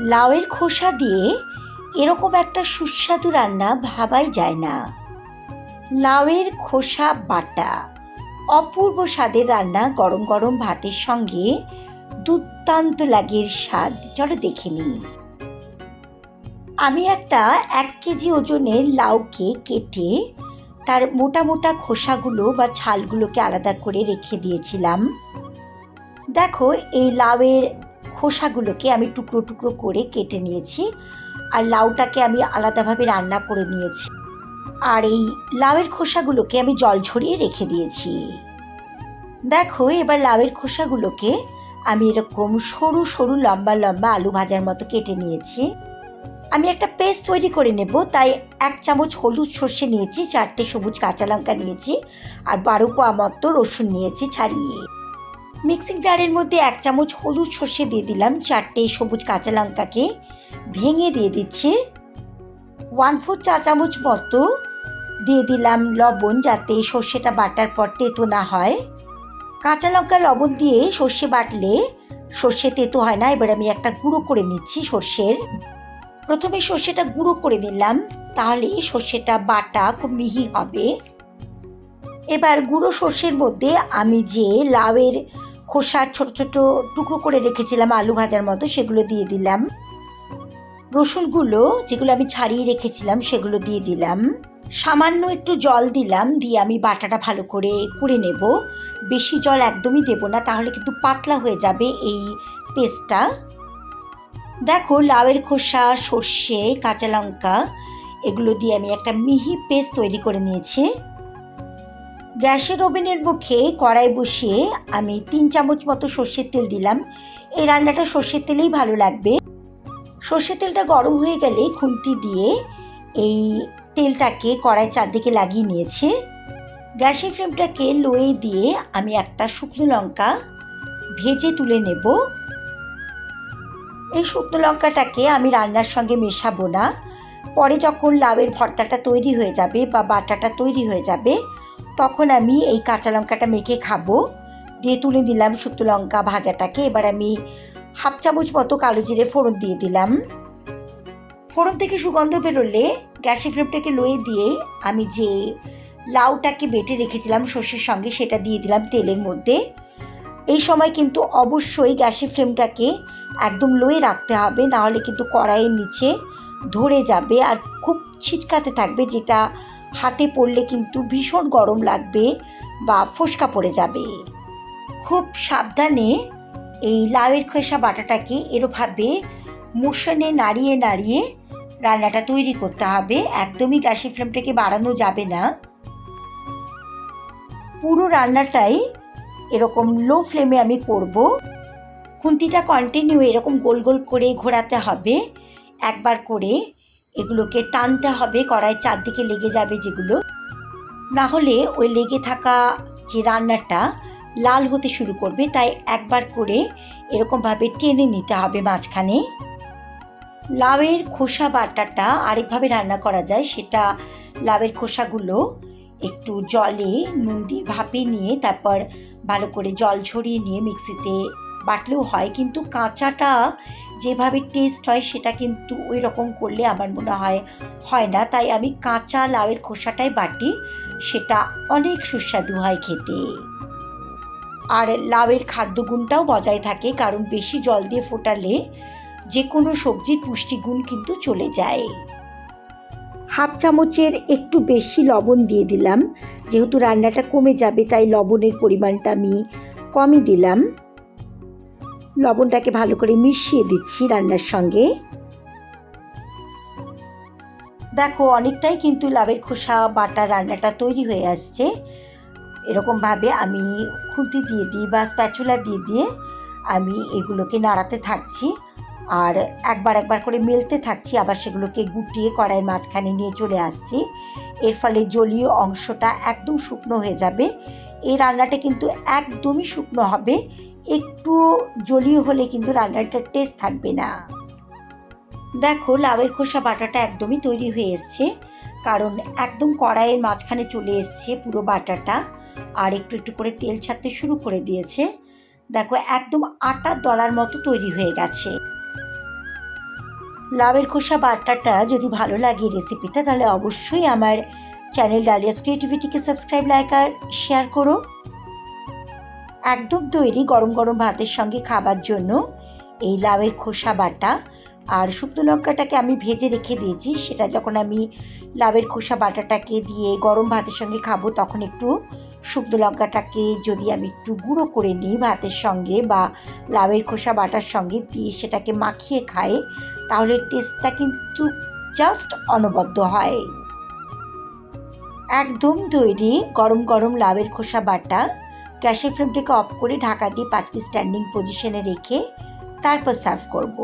লাউয়ের খোসা দিয়ে এরকম একটা সুস্বাদু রান্না ভাবাই যায় না। লাউয়ের খোসা বাটা, অপূর্ব স্বাদের রান্না গরম গরম ভাতের সঙ্গে দুর্দান্ত লাগে এর স্বাদ। চলো দেখে নিই। আমি একটা এক কেজি ওজনের লাউকে কেটে তার মোটা মোটা খোসাগুলো বা ছালগুলোকে আলাদা করে রেখে দিয়েছিলাম। দেখো, এই লাউয়ের খোসাগুলোকে আমি টুকরো টুকরো করে কেটে নিয়েছি আর লাউটাকে আমি আলাদাভাবে রান্না করে নিয়েছি। আর এই লাউয়ের খোসাগুলোকে আমি জল ছড়িয়ে রেখে দিয়েছি। দেখো, এবার লাউয়ের খোসাগুলোকে আমি এরকম সরু সরু, লম্বা লম্বা আলু ভাজার মতো কেটে নিয়েছি। আমি একটা পেস্ট তৈরি করে নেব, তাই এক চামচ হলুদ সর্ষে নিয়েছি, চারটে সবুজ কাঁচা লঙ্কা নিয়েছি আর বারো কোয়া মতো রসুন নিয়েছি ছাড়িয়ে। মিক্সিং জারের মধ্যে এক চামচ হলুদ সর্ষে দিয়ে দিলাম, চারটে সবুজ কাঁচা লঙ্কাকে ভেঙে দিয়ে দিচ্ছি। ওয়ান ফোর চা চামচ মতো দিয়ে দিলাম লবণ যাতে সর্ষেটা বাটার পর তেতো না হয়। কাঁচা লঙ্কা, লবণ দিয়ে সর্ষে বাটলে সর্ষে তেতো হয় না, এবার আমি একটা গুঁড়ো করে নিচ্ছি সর্ষের। প্রথমে সর্ষেটা গুঁড়ো করে নিলাম, তাহলে সর্ষেটা বাটা খুব মিহি হবে। এবার গুঁড়ো সর্ষের মধ্যে আমি যে লাউয়ের খোসার ছোট ছোট টুকরো করে রেখেছিলাম আলু ভাজার মতো, সেগুলো দিয়ে দিলাম। রসুনগুলো যেগুলো আমি ছাড়িয়ে রেখেছিলাম, সেগুলো দিয়ে দিলাম। সামান্য একটু জল দিলাম, দিয়ে আমি বাটাটা ভালো করে করে নেব। বেশি জল একদমই দেবো না, তাহলে কিন্তু পাতলা হয়ে যাবে এই পেস্টটা। দেখো, লাউয়ের খোসা, সর্ষে, কাঁচা লঙ্কা, এগুলো দিয়ে আমি একটা মিহি পেস্ট তৈরি করে নিয়েছি। গ্যাসের ওভেনের মুখে কড়াই বসিয়ে আমি তিন চামচ মতো সর্ষের তেল দিলাম। এই রান্নাটা সর্ষের তেলেই ভালো লাগবে। সর্ষের তেলটা গরম হয়ে গেলে খুন্তি দিয়ে এই তেলটাকে কড়াই চারদিকে লাগিয়ে নিয়েছে। গ্যাসের ফ্লেমটাকে লোয়ে দিয়ে আমি একটা শুকনো লঙ্কা ভেজে তুলে নেব। এই শুকনো লঙ্কাটাকে আমি রান্নার সঙ্গে মেশাবো না। পরে যখন লাউয়ের ভর্তাটা তৈরি হয়ে যাবে বা বাটাটা তৈরি হয়ে যাবে, তখন আমি এই কাঁচা লঙ্কাটা মেখে খাব। দিয়ে তুলে দিলাম শুকনো লঙ্কা ভাজাটাকে। এবার আমি হাফ চামচ মতো কালো জিরে ফোড়ন দিয়ে দিলাম। ফোড়ন থেকে সুগন্ধ বেরোলে গ্যাসের ফ্লেমটাকে লয়ে দিয়ে আমি যে লাউটাকে বেটে রেখেছিলাম সর্ষের সঙ্গে, সেটা দিয়ে দিলাম তেলের মধ্যে। এই সময় কিন্তু অবশ্যই গ্যাসের ফ্লেমটাকে একদম লোয়ে রাখতে হবে নাহলে কিন্তু কড়াইয়ের নিচে ধরে যাবে আর খুব ছিটকাতে থাকবে, যেটা হাতে পড়লে কিন্তু ভীষণ গরম লাগবে বা ফোসকা পড়ে যাবে। খুব সাবধানে এই লাউয়ের খোসা বাটাটাকে এরভাবে মোশনে নাড়িয়ে নাড়িয়ে রান্নাটা তৈরি করতে হবে। একদমই গ্যাসের ফ্লেমটাকে বাড়ানো যাবে না। পুরো রান্নাটাই এরকম লো ফ্লেমে আমি করব। খুন্তিটা কন্টিনিউ এরকম গোল গোল করে ঘোরাতে হবে। একবার করে এগুলোকে টানতে হবে কড়াই চারদিকে লেগে যাবে যেগুলো। না হলে ওই লেগে থাকা যে রান্নাটা লাল হতে শুরু করবে, তাই একবার করে এরকমভাবে টেনে নিতে হবে মাঝখানে। লাউয়ের খোসা বাটাটা আরেকভাবে রান্না করা যায়, সেটা লাউয়ের খোসাগুলো একটু জলে নুন দিয়ে ভাপিয়ে নিয়ে, তারপর ভালো করে জল ঝরিয়ে নিয়ে মিক্সিতে বাটলেও হয়, কিন্তু কাঁচাটা যেভাবে টেস্ট হয় সেটা কিন্তু ওই রকম করলে আমার মনে হয় হয় না। তাই আমি কাঁচা লাউয়ের খোসাটাই বাটি, সেটা অনেক সুস্বাদু হয় খেতে। আর লাউয়ের খাদ্যগুণটাও বজায় থাকে, কারণ বেশি জল দিয়ে ফোটালে যে কোনো সবজির পুষ্টিগুণ কিন্তু চলে যায়। হাফ চামচের একটু বেশি লবণ দিয়ে দিলাম, যেহেতু রান্নাটা কমে যাবে, তাই লবণের পরিমাণটা আমি কমই দিলাম। লবণটাকে ভালো করে মিশিয়ে দিচ্ছি রান্নার সঙ্গে। দেখো, অনেকটাই কিন্তু লাভের খোসা, বাটা রান্নাটা তৈরি হয়ে আসছে। এরকমভাবে আমি খুন্তি দিয়ে দিই বা স্প্যাচুলা দিয়ে দিয়ে আমি এগুলোকে নাড়াতে থাকছি। আর একবার একবার করে মেলতে থাকছি, আবার সেগুলোকে গুটিয়ে কড়াইয়ের মাঝখানে নিয়ে চলে আসছি। এর ফলে জলীয় অংশটা একদম শুকনো হয়ে যাবে। এই রান্নাটা কিন্তু একদমই শুকনো হবে। একটু জলীয় হলে কিন্তু রান্নাটার টেস্ট থাকবে না। দেখো, লাউয়ের খোসা বাটাটা একদমই তৈরি হয়ে এসছে, কারণ একদম কড়াইয়ের মাঝখানে চলে এসছে পুরো বাটাটা, আর একটু একটু করে তেল ছাড়তে শুরু করে দিয়েছে। দেখো, একদম আটার দলার মতো তৈরি হয়ে গেছে। লাউয়ের খোসা বাটাটা যদি ভালো লাগে রেসিপিটা তাহলে অবশ্যই আমার চ্যানেল ডালিয়াস ক্রিয়েটিভিটিকে সাবস্ক্রাইব লাইক আর শেয়ার করো। একদম তৈরি গরম গরম ভাতের সঙ্গে খাবার জন্য এই লাউয়ের খোসা বাটা আর শুকনো লঙ্কাটাকে আমি ভেজে রেখে দিয়েছি। সেটা যখন আমি লাউয়ের খোসা বাটাটাকে দিয়ে গরম ভাতের সঙ্গে খাব, তখন একটু শুকনো লঙ্কাটাকে যদি আমি একটু গুঁড়ো করে নিই ভাতের সঙ্গে বা লাউয়ের খোসা বাটার সঙ্গে দিয়ে সেটাকে মাখিয়ে খাই, তাহলে টেস্টটা কিন্তু জাস্ট অনবদ্য হয়। একদম তৈরি গরম গরম লাউয়ের খোসা বাটা গ্যাসের ফ্লেমটাকে অফ করে ঢাকা দিয়ে পাঁচ স্ট্যান্ডিং পজিশনে রেখে তারপর সার্ভ করব।